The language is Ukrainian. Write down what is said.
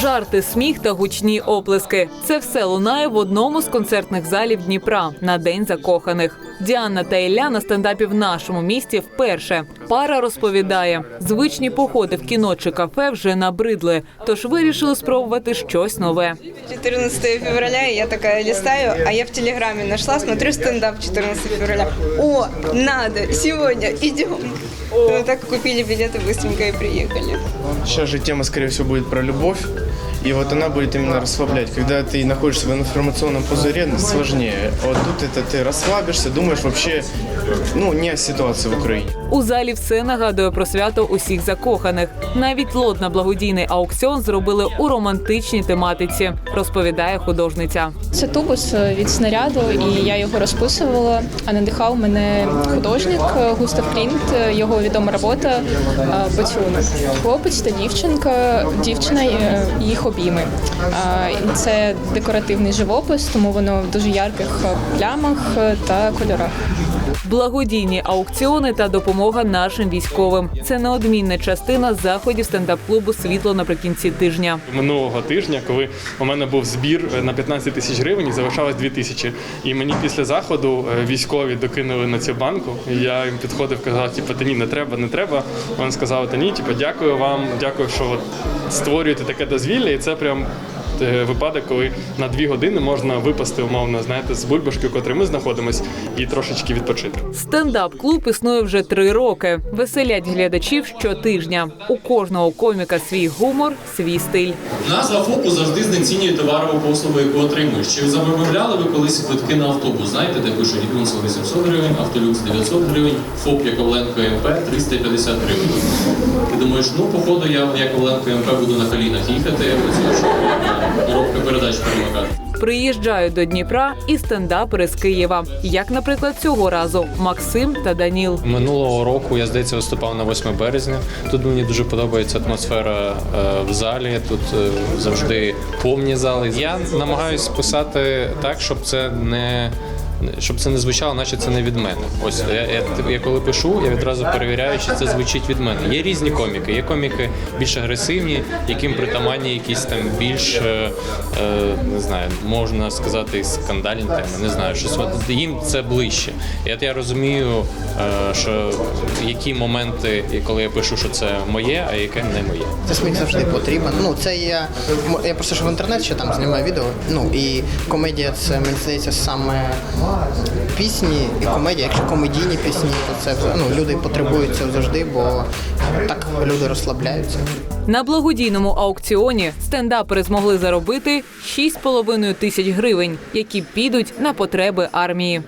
Жарти, сміх та гучні оплески. Це все лунає в одному з концертних залів Дніпра на День закоханих. Діана та Ілля на стендапі в нашому місті вперше. Пара розповідає, звичні походи в кіно чи кафе вже набридли, тож вирішили спробувати щось нове. 14 февраля, и я такая листаю, а я в Телеграме нашла, смотрю стендап 14 февраля. О, надо, сегодня, идем. Мы так купили билеты быстренько и приехали. Сейчас же тема, скорее всего, будет про любовь. И вот она будет именно расслаблять. Когда ты находишься в информационном пузыре, сложнее. А Вот тут это ты расслабишься, думаешь вообще, ну, не о ситуации в Украине. У залі все нагадує про свято усіх закоханих. Навіть лот на благодійний аукціон зробили у романтичній тематиці, розповідає художниця. Це тубус від снаряду, і я його розписувала. А надихав мене художник Густав Клінт, його відома робота е, «Поцілунок». Хлопець та дівчинка, дівчина е, їх обійми. Це декоративний живопис, тому воно в дуже ярких плямах та кольорах. Благодійні аукціони та допомога нашим військовим. Це неодмінна частина заходів стендап-клубу Світло наприкінці тижня. минулого тижня, коли у мене був збір на 15 тисяч гривень і залишалось 2 тисячі. І мені після заходу е, військові докинули на цю банку. Я їм підходив, казав, типу, та ні, не треба, не треба. Вони сказали, та ні, типу, дякую вам, дякую, що от створюєте таке дозвілля, і це прям. Е, Випадок, коли на дві години можна випасти умовно, знаєте, з бульбашки, в котрій ми знаходимось, і трошечки відпочити. Стендап-клуб існує вже три роки. Веселять глядачів щотижня. У кожного коміка свій гумор, свій стиль. Назва ФОПу завжди знецінює товарову послугу, яку отримуєш. Чи замовляли ви колись квитки на автобус? Знаєте, де пишуть Юнсел 800 гривень, Автолюкс 900 гривень, ФОП Яковленко МП 350 гривень. Ти думаєш, ну походу я в Яковленко МП буду на колінах їхати, працюю, щоб коробка передач перемикати. Приїжджають до Дніпра і стендапери з Києва. Як, наприклад, цього разу Максим та Даніл. Минулого року я здається виступав на 8 березня. Тут мені дуже подобається атмосфера е, в залі. Тут е, завжди повні зали. Я намагаюсь писати так, щоб це не. Щоб це не звучало, наче це не від мене. Ось я, я, я коли пишу, я відразу перевіряю, чи це звучить від мене. Є різні коміки. Є коміки більш агресивні, яким притаманні якісь там більш е, е, не знаю, можна сказати, скандальні теми. Не знаю, щось їм це ближче. І я розумію, е, що які моменти, коли я пишу, що це моє, а яке не моє. Це сміх завжди потрібен. Ну, це я, я просто ж в інтернет ще там знімаю відео. Ну і комедія це мені здається саме пісні і комедія. Якщо комедійні пісні, то це ну, люди потребують це завжди, бо так люди розслабляються. На благодійному аукціоні стендапери змогли заробити 6,5 тисяч гривень, які підуть на потреби армії.